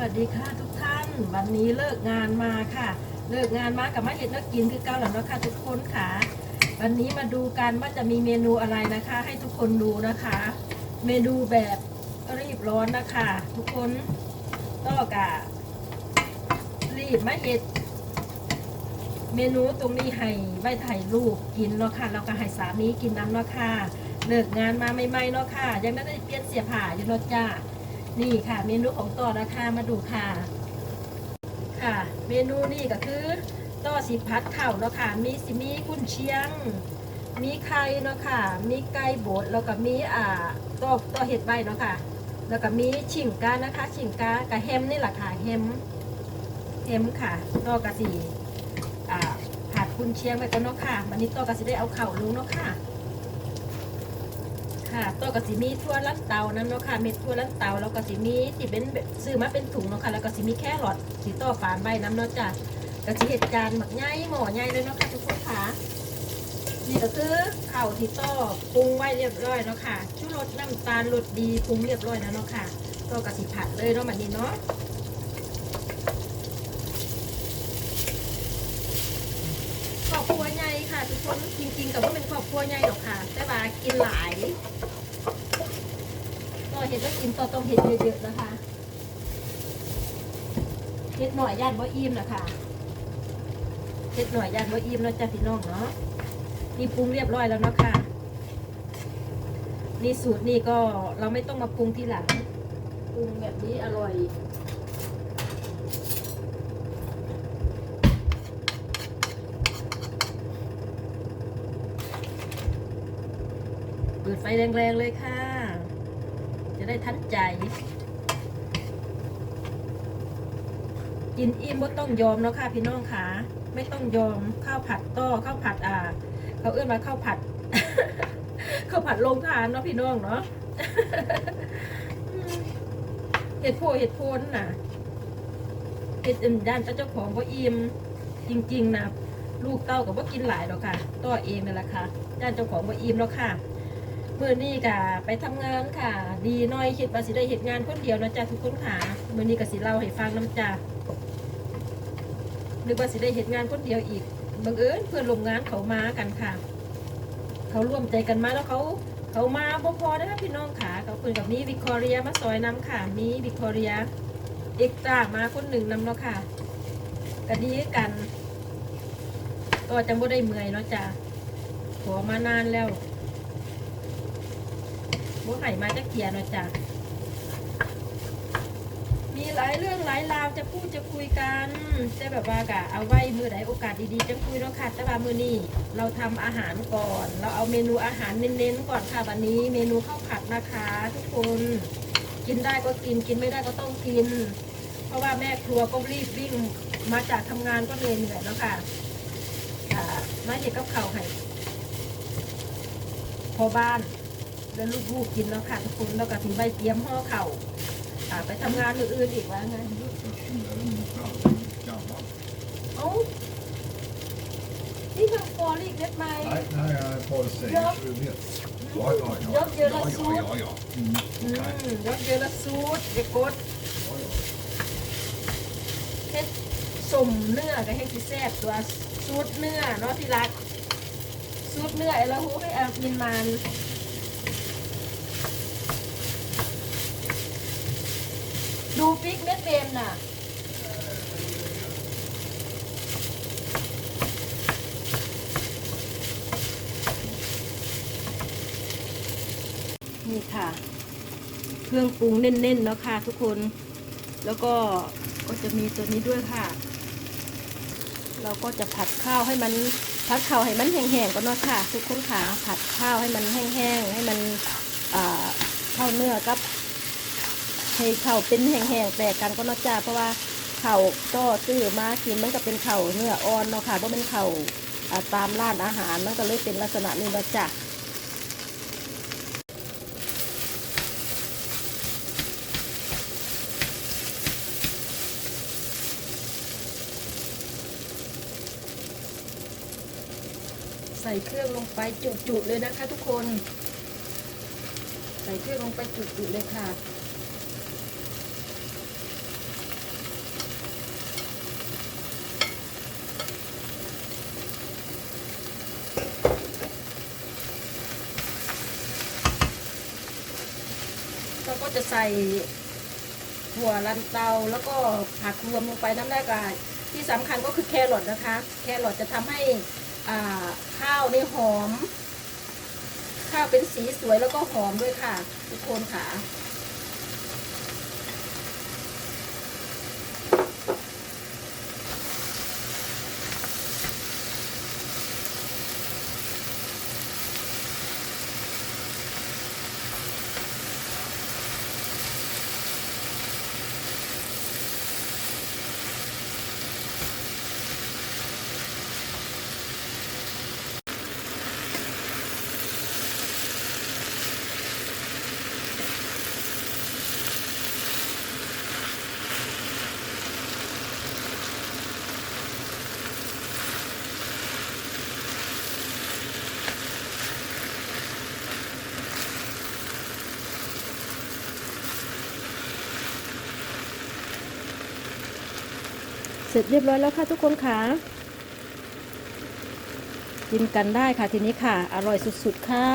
วัสดีค่ะทุกท่าน วันนี้เลิกงานมาค่ะ เลิกงานมากับมาเห็ดนักกินคือเกาแล้วเนาะค่ะทุกคนค่ะ วันนี้มาดูกันว่าจะมีเมนูอะไรนะคะ ให้ทุกคนดูนะคะ เมนูแบบรีบร้อนนะคะ ทุกคนก็กะรีบมาเห็ดเมนูตรงนี้ให้ใบไถ่ลูกกินเนาะค่ะแล้วก็ให้สามีกินน้ำเนาะค่ะเลิกงานมาใหม่ๆเนาะค่ะ ยังไม่ได้เปลี่ยนเสียผ้าอยู่เนาะจ้า นี่ค่ะ เมนูของต่อนะคะมาดูค่ะ ค่ะ เมนูนี่ก็คือต่อสีพัดข้าวเนาะค่ะ มีสิมีกุนเชียง มีไข่เนาะค่ะ มีไก่บดแล้วก็มีอ่าต่อต่อเห็ดใบเนาะค่ะ แล้วก็มีชิ่งกานะคะ ชิ่งกากับแฮมนี่แหละค่ะแฮมแฮมค่ะต่อกระสีอ่าผัดกุนเชียงไปก่อนเนาะค่ะวันนี้ต่อกระสีได้เอาเข่าลงเนาะค่ะ ค่ะตัวก็สิมีทั่วลันเตานั่นเนาะค่ะเม็ดทั่วลันเตาแล้วก็สิมีที่เป็นซื้อมาเป็นถุงเนาะค่ะแล้วก็สิมีแค่หลอดสีต่อฝานใบน้ำเนาะจ้ะก็สิเหตุการณ์หมักใหญ่หม้อใหญ่เลยเนาะค่ะทุกคนค่ะนี่ก็คือข้าวที่ต่อปรุงไว้เรียบร้อยเนาะค่ะชูรสน้ำตาลรสดีปรุงเรียบร้อยแล้วเนาะค่ะตัวก็สิผัดเลยเนาะแบบนี้เนาะครอบครัวใหญ่ คนจริงๆกับว่าเป็นครอบครัวใหญ่หรอกค่ะ แต่ว่ากินหลาย ก็เห็นว่ากินต่อต้องเห็ดเยอะๆนะคะเห็ดหน่อยย่านบ่อิ่มนะคะเห็ดหน่อยย่านบ่อิ่มเนาะจ้ะพี่น้องเนาะนี่ปรุงเรียบร้อยแล้วเนาะค่ะนี่สูตรนี่ก็เราไม่ต้องมาปรุงทีหลังปรุงแบบนี้อร่อย เปิด ไฟแรงๆเลยค่ะ จะได้ทันใจ กินอิ่มบ่ต้องยอมเนาะค่ะพี่น้องค่ะ ไม่ต้องยอมข้าวผัดต้อข้าวผัดอ่าเขาเอื้อนมาข้าวผัดข้าวผัดลงทานเนาะพี่น้องเนาะเห็ดโพเห็ดโพนน่ะเห็ดอื่นด้านเจ้าของบ่อิ่มจริง ๆนะลูกเต้ากับว่ากินหลายหรอกค่ะต้อเองนั่นแหละค่ะด้านเจ้าของบ่อิ่มแล้วค่ะ มื่อนี้ก็ไปทำงานค่ะ ดีน้อยคิดว่าสิได้เหตุงานคนเดียวนะจ๊ะทุกคนค่ะเมื่อนี้ก็สิเล่าให้ฟังน้ำจ้านึกว่าสิได้เหตุงานคนเดียวอีกบังเอิญเพื่อนร่วมงานเขามากันค่ะ เขาร่วมใจกันมาแล้วเขาเขามาบ่พอนะคะพี่น้องค่ะเขาเพื่อนกับมีวิคอเรียมาซอยน้ำค่ะมีวิคอเรียเอ็กตรามาคนหนึ่งนำเนาะค่ะก็ดีกัน ก็จังบ่ได้เมื่อยเนาะจ้ะขอมานานแล้ว บ่ไห่มาจะเกียร์เนาะจ้ะมีหลายเรื่องหลายราวจะพูดจะคุยกันจะแบบว่ากะเอาไว้มือใดโอกาสดีๆจะคุยเนาะค่ะแต่ว่ามือนี้เราทำอาหารก่อน เราเอาเมนูอาหารเน้นๆก่อนค่ะวันนี้ เมนูข้าวผัดนะคะ ทุกคนกินได้ก็กินกินไม่ได้ก็ต้องกิน เพราะว่าแม่ครัวก็รีบวิ่งมาจากทำงานก็เหนื่อยเหนื่อยแล้วค่ะมาเห็ดกับข้าวให้พอบ้าน แล้วลูกๆกินแล้วค่ะทุกคนแล้วก็ถึงใบเตรียมห่อเข่าวอ่าไปทำงานอื่นๆอีกว่าไงเอ้านี่ทำฟอรี่เล็ดไหม Nej, nej, jag är på det Ja. säkert. Ja, ja, ja. Jag gör Ja, så. ja, ja, ja. Mm, อื okej. ยกเยอะละสูตรเด็กกด Ja, ja. เฮ็ดสมเนื้อกับเฮ็ดที่แซ่บตัวสูตรเนื้อเนาะที่รักสูตรเนื้อไอ้ละหูให้อามินมัน ดูปิ๊กเม็ดเบมน่ะ นี่ค่ะ เครื่องปรุงเน้นๆเนาะค่ะทุกคน แล้วก็ก็จะมีตัวนี้ด้วยค่ะ เราก็จะผัดข้าวให้มันผัดข้าวให้มันแห้งๆก่อนเนาะค่ะ ทุกคนค่ะผัดข้าวให้มันแห้งๆให้มันเข้าเนื้อกับ ให้เข้าเป็นแห้งๆแตกกันก็นาะจ้าเพราะว่าเข้าก็ซื้อมากินมันก็เป็นเข้าเนื้ออ่อนเนาะค่ะเพราะเป็นข้าวอ่าตามร้านอาหารมันก็เลยเป็นลักษณะนี้นะจ้าใส่เครื่องลงไปจุๆเลยนะคะทุกคน ใส่เครื่องลงไปจุๆเลยค่ะ เราก็จะใส่ถั่วลันเตาแล้วก็ผักรวมลงไปน้ำแรกอะที่สำคัญก็คือแครอทนะคะ แครอทจะทำให้ข้าวนี่หอม ข้าวเป็นสีสวยแล้วก็หอมด้วยค่ะ ทุกคนค่ะ เสร็จเรียบร้อยแล้วค่ะทุกคนค่ะกินกันได้ค่ะทีนี้ค่ะ อร่อยสุดๆค่ะ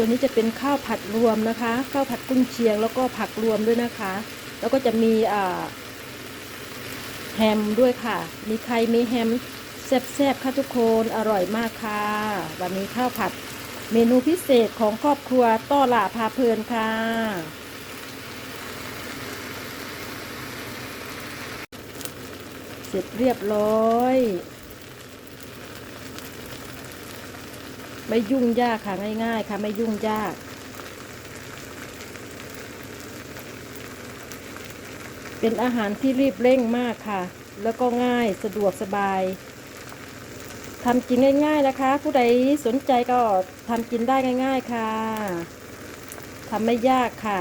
ตัวนี้จะเป็นข้าวผัดรวมนะคะ ข้าวผัดกุ้งเชียงแล้วก็ผักรวมด้วยนะคะ แล้วก็จะมีแฮมด้วยค่ะ มีไข่มีแฮมแซ่บๆค่ะทุกคนอร่อยมากค่ะ วันนี้ข้าวผัดเมนูพิเศษของครอบครัวต้อหล่าพาเพลินค่ะเสร็จเรียบร้อย ไม่ยุ่งยากค่ะง่ายๆค่ะไม่ยุ่งยาก เป็นอาหารที่รีบเร่งมากค่ะ แล้วก็ง่ายสะดวกสบายทำกินง่ายๆนะคะ ผู้ใดสนใจก็ทำกินได้ง่าย ๆค่ะทำไม่ยากค่ะ